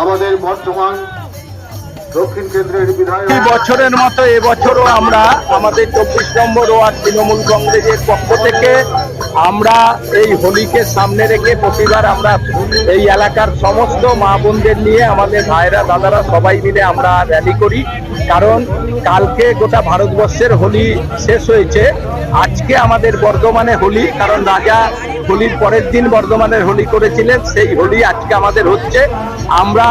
আমাদের বর্তমান এই বছরের মতো এবছরও আমরা আমাদের চব্বিশ নম্বর ওয়ার্ড তৃণমূল কংগ্রেসের পক্ষ থেকে আমরা এই হোলিকে সামনে রেখে প্রতিবার আমরা এই এলাকার সমস্ত মা বোনদের নিয়ে আমাদের ভাইরা দাদারা সবাই মিলে আমরা র্যালি করি। কারণ কালকে গোটা ভারতবর্ষের হোলি শেষ হয়েছে। আজকে আমাদের বর্ধমানে হোলি, কারণ রাজা হোলির পরের দিন বর্ধমানের হোলি করেছিলেন, সেই হোলি আজকে আমাদের হচ্ছে। আমরা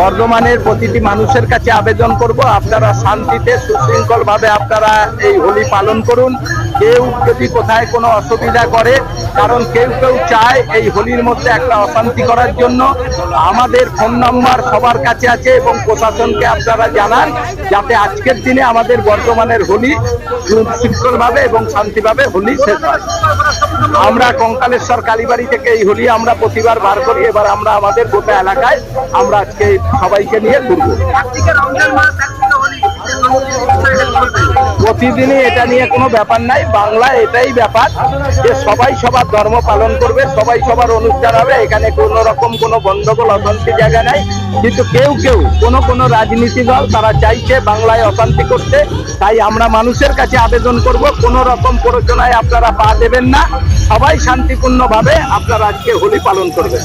বর্ধমানের প্রতিটি মানুষের কাছে আবেদন করব, আপনারা শান্তিতে সুশৃঙ্খল ভাবে আপনারা এই হোলি পালন করুন। কেউ যদি কোথায় কোনো অসুবিধা করে, কারণ কেউ কেউ চায় এই হোলির মধ্যে একটা অশান্তি করার জন্য। আমাদের ফোন নাম্বার সবার কাছে আছে এবং প্রশাসনকে আপনারা জানান, যাতে আজকের দিনে আমাদের বর্তমানের হোলি সুশৃঙ্খলভাবে এবং শান্তিভাবে হোলি শেষ হয়। আমরা কঙ্কালেশ্বর কালীবাড়ি থেকে এই হোলি আমরা প্রতিবার বার করি, এবার আমরা আমাদের গোটা এলাকায় আমরা আজকে সবাইকে নিয়ে ঘুরবো। প্রতিদিনই এটা নিয়ে কোনো ব্যাপার নাই। বাংলা এটাই ব্যাপার যে সবাই সবার ধর্ম পালন করবে, সবাই সবার অনুষ্ঠান হবে। এখানে কোনো রকম কোনো গন্ডগোল, অশান্তি জায়গা নাই। কিন্তু কেউ কেউ, কোনো কোনো রাজনীতি দল তারা চাইছে বাংলায় অশান্তি করতে। তাই আমরা মানুষের কাছে আবেদন করব, কোনো রকম প্ররোচনায় আপনারা পা দেবেন না। সবাই শান্তিপূর্ণভাবে আপনারা আজকে হোলি পালন করবেন।